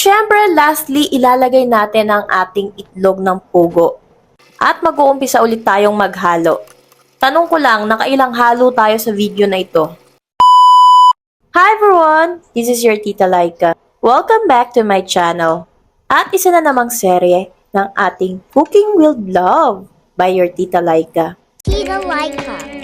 syempre, lastly, ilalagay natin ang ating itlog ng pugo. At mag-uumpisa ulit tayong maghalo. Tanong ko lang, nakailang halo tayo sa video na ito? Hi everyone! This is your Tita Laika. Welcome back to my channel. At isa na namang serye ng ating Cooking with Love by your Tita Laika. Tita Laika.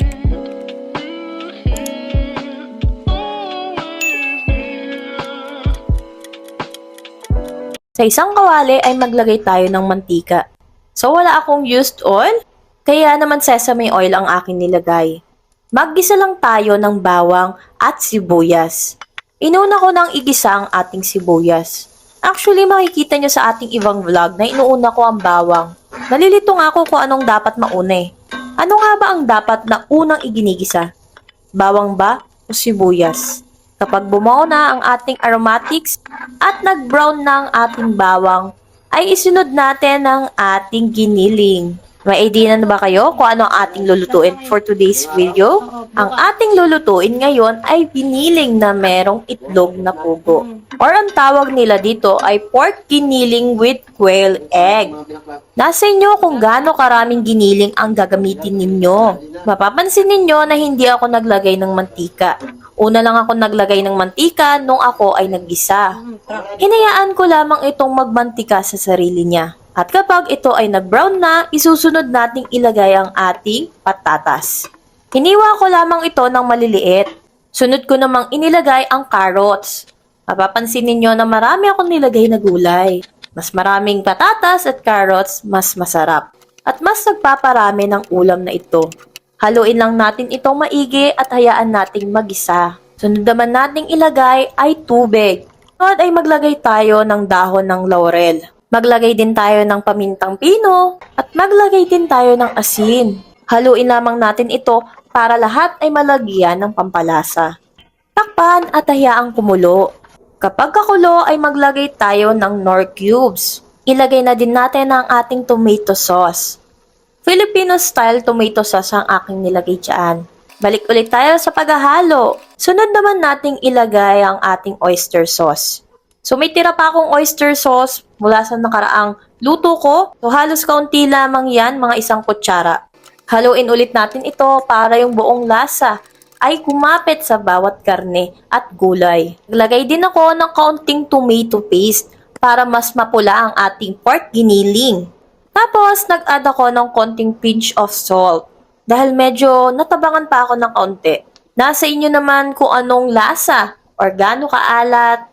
Sa isang kawali ay maglagay tayo ng mantika. So wala akong used oil, kaya naman sesame oil ang aking nilagay. Maggisa lang tayo ng bawang at sibuyas. Inuna ko nang igisa ang ating sibuyas. Actually, makikita nyo sa ating ibang vlog na inuuna ko ang bawang. Nalilito nga ako kung anong dapat mauna eh. Ano nga ba ang dapat na unang iginigisa? Bawang ba o sibuyas? Kapag bumaw na ang ating aromatics at nag-brown na ang ating bawang, ay isunod natin ang ating giniling. May idea na ba kayo kung ano ang ating lulutuin for today's video? Ang ating lulutuin ngayon ay biniling na merong itlog na pugo. Or ang tawag nila dito ay pork giniling with quail egg. Nasa inyo kung gaano karaming giniling ang gagamitin ninyo. Mapapansin ninyo na hindi ako naglagay ng mantika. Una lang ako naglagay ng mantika nung ako ay naggisa. Hinayaan ko lamang itong magmantika sa sarili niya. At kapag ito ay nag-brown na, isusunod nating ilagay ang ating patatas. Hiniwa ko lamang ito ng maliliit. Sunod ko namang inilagay ang carrots. Mapapansin ninyo na marami akong nilagay na gulay. Mas maraming patatas at carrots, mas masarap. At mas nagpaparami ng ulam na ito. Haluin lang natin itong maigi at hayaan nating magisa. Sunod naman nating ilagay ay tubig. Sunod ay maglagay tayo ng dahon ng laurel. Maglagay din tayo ng pamintang pino at maglagay din tayo ng asin. Haluin lamang natin ito para lahat ay malagyan ng pampalasa. Takpan at hayaang kumulo. Kapag kakulo ay maglagay tayo ng nor cubes. Ilagay na din natin ang ating tomato sauce. Filipino style tomato sauce ang aking nilagay dyan. Balik ulit tayo sa paghahalo. Sunod naman nating ilagay ang ating oyster sauce. So may tira pa akong oyster sauce mula sa nakaraang luto ko. So halos kaunti lamang yan, mga isang kutsara. Haluin ulit natin ito para yung buong lasa ay kumapit sa bawat karne at gulay. Naglagay din ako ng kaunting tomato paste para mas mapula ang ating pork giniling. Tapos, nag-add ako ng konting pinch of salt. Dahil medyo natabangan pa ako ng kaunti. Nasa inyo naman kung anong lasa or gaano kaalat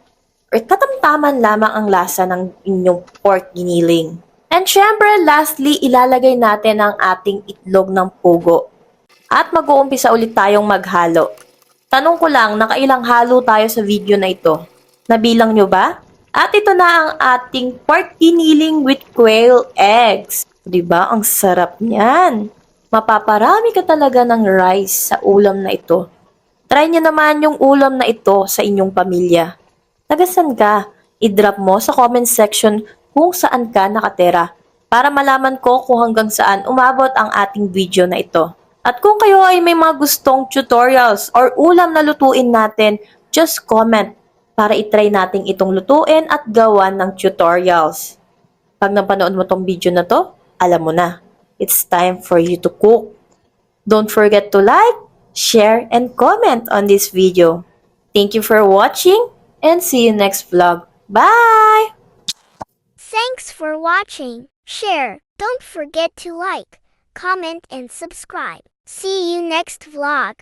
or katamtaman lamang ang lasa ng inyong pork giniling. And syempre, lastly, ilalagay natin ang ating itlog ng pugo. At mag-uumpisa ulit tayong maghalo. Tanong ko lang, nakailang halo tayo sa video na ito? Nabilang nyo ba? At ito na ang ating pork giniling with quail eggs. ba Ang sarap niyan. Mapaparami ka talaga ng rice sa ulam na ito. Try nyo naman yung ulam na ito sa inyong pamilya. Tagasan ka? I-drop mo sa comment section kung saan ka nakatera para malaman ko kung hanggang saan umabot ang ating video na ito. At kung kayo ay may mga gustong tutorials or ulam na lutuin natin, just comment para itry nating itong lutuin at gawan ng tutorials. Pag napanood mo tong video na to, alam mo na, it's time for you to cook. Don't forget to like, share, and comment on this video. Thank you for watching and see you next vlog. Bye! Thanks for watching. Share. Don't forget to like, comment, and subscribe. See you next vlog.